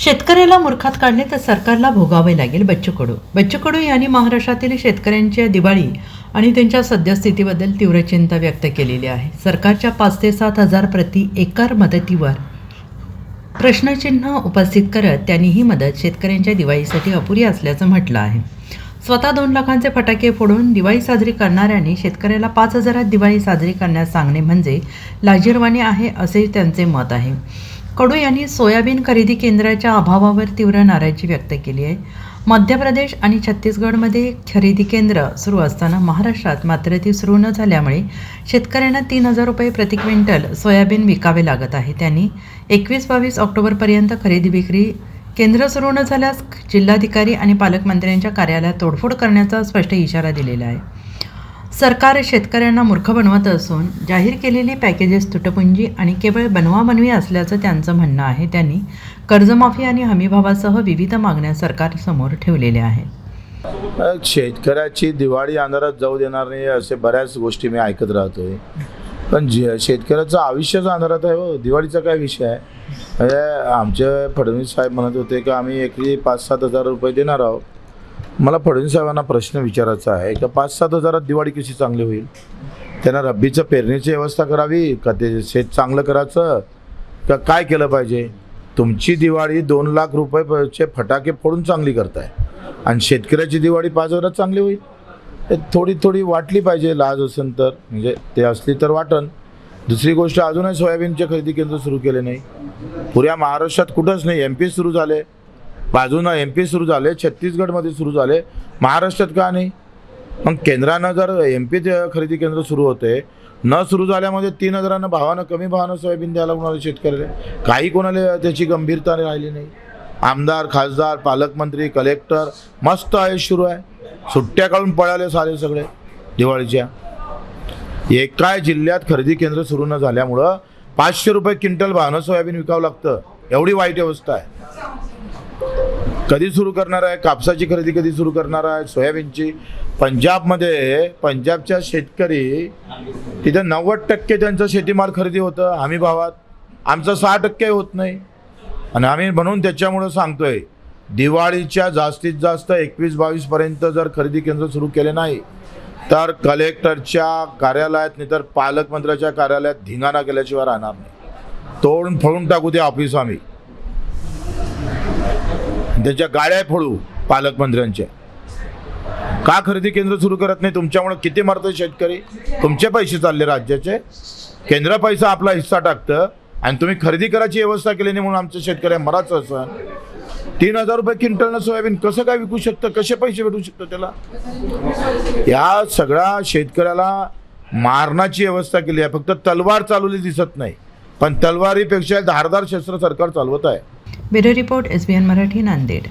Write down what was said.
शेतकऱ्याला मूर्खात काढले तर सरकारला भोगावे लागेल बच्चू कडू. बच्चू कडू यांनी महाराष्ट्रातील शेतकऱ्यांच्या दिवाळी आणि त्यांच्या सद्यस्थितीबद्दल तीव्र चिंता व्यक्त केलेली आहे. सरकारच्या पाच ते सात हजार प्रति एकर मदतीवर प्रश्नचिन्ह उपस्थित करत त्यांनी ही मदत शेतकऱ्यांच्या दिवाळीसाठी अपुरी असल्याचं म्हटलं आहे. स्वतः दोन लाखांचे फटाके फोडून दिवाळी साजरी करणाऱ्यांनी शेतकऱ्याला पाच हजारात दिवाळी साजरी करण्यास सांगणे म्हणजे लाजीरवाणी आहे असे त्यांचे मत आहे. कडू यांनी सोयाबीन खरेदी केंद्राच्या अभावावर तीव्र नाराजी व्यक्त केली आहे. मध्य प्रदेश आणि छत्तीसगडमध्ये खरेदी केंद्र सुरू असताना महाराष्ट्रात मात्र ती सुरू न झाल्यामुळे शेतकऱ्यांना तीन हजार रुपये प्रति क्विंटल सोयाबीन विकावे लागत आहे. त्यांनी एकवीस बावीस ऑक्टोबरपर्यंत खरेदी विक्री केंद्र सुरू न झाल्यास जिल्हाधिकारी आणि पालकमंत्र्यांच्या कार्यालयात तोडफोड करण्याचा स्पष्ट इशारा दिलेला आहे. सरकार शेतकऱ्यांना मूर्ख बनवत असून जाहीर केलेली पॅकेजेस तुटपुंजी आणि केवळ बनवाबनवी असल्याचं त्यांचं म्हणणं आहे त्यांनी कर्जमाफी आणि हमीभावासह विविध मागण्या सरकारसमोर ठेवलेल्या आहेत. शेतकऱ्याची दिवाळी अंधारात जाऊ देणार नाही असे बऱ्याच गोष्टी मी ऐकत राहतोय. पण जे शेतकऱ्याचं आयुष्यच अंधारात आहे हो दिवाळीचा काय विषय आहे? म्हणजे आमचे फडणवीस साहेब म्हणत होते की आम्ही एकरी पाच सात हजार रुपये देणार आहोत. मला फडणवीस साहेबांना प्रश्न विचारायचा आहे. का पाच सात हजारात दिवाळी कशी चांगली होईल? त्यांना रब्बीचं पेरणीची व्यवस्था करावी का ते शेत चांगलं करायचं? का काय केलं पाहिजे? तुमची दिवाळी दोन लाख रुपयेचे फटाके फोडून चांगली करताय. आणि शेतकऱ्याची दिवाळी पाच हजारात चांगली होईल. हे थोडी थोडी वाटली पाहिजे. लाज असेल तर म्हणजे ते असली तर वाटन. दुसरी गोष्ट अजूनही सोयाबीनचे खरेदी केंद्र सुरू केले नाही. पुऱ्या महाराष्ट्रात कुठंच नाही. एम पी सुरू झाले. बाजूनं एम पी सुरू झाले छत्तीसगडमध्ये सुरू झाले. महाराष्ट्रात का नाही? मग केंद्रानं जर एम पी खरेदी केंद्र सुरू होते न सुरू झाल्यामध्ये तीन हजारानं भावानं कमी भावानं सोयाबीन द्यायला कोणाला शेतकऱ्याला. काही कोणाला त्याची गंभीरता राहिली नाही. आमदार खासदार पालकमंत्री कलेक्टर मस्त आयुष सुरू आहे. सुट्ट्या काढून पळाले सारे सगळे दिवाळीच्या. एकाय जिल्ह्यात खरेदी केंद्र सुरू न झाल्यामुळं पाचशे रुपये क्विंटल भावानं सोयाबीन विकावं लागतं. एवढी वाईट अवस्था आहे. कधी सुरू करणार आहे? कापसाची खरेदी कधी सुरू करणार आहे? सोयाबीनची? पंजाबमध्ये पंजाबच्या शेतकरी तिथे नव्वद टक्के त्यांचं शेतीमाल खरेदी होतं हमी भावात. आमचं सहा टक्के होत नाही. आणि आम्ही म्हणून त्याच्यामुळं सांगतोय दिवाळीच्या जास्तीत जास्त एकवीस बावीसपर्यंत जर खरेदी केंद्र सुरू केले नाही तर कलेक्टरच्या कार्यालयात नाही तर पालकमंत्र्याच्या कार्यालयात धिंगाणा केल्याशिवाय राहणार नाही. तोडून फळून टाकू ते ऑफिस आम्ही. त्यांच्या गाड्या फोडू पालकमंत्र्यांच्या का खरेदी केंद्र सुरू करत नाही? तुमच्यामुळे किती मरतं शेतकरी? तुमचे पैसे चालले राज्याचे. केंद्र पैसा आपला हिस्सा टाकतं आणि तुम्ही खरेदी करायची व्यवस्था केली नाही म्हणून आमच्या शेतकऱ्या मराच असं तीन हजार रुपये क्विंटलनं सोयाबीन कसं काय विकू शकतं? कसे पैसे भेटू शकतं त्याला? या सगळ्या शेतकऱ्याला मारण्याची व्यवस्था केली आहे. फक्त तलवार चालवली दिसत नाही. पण तलवारीपेक्षा धारदार शस्त्र सरकार चालवत आहे. Bureau report S B N Marathi Nanded.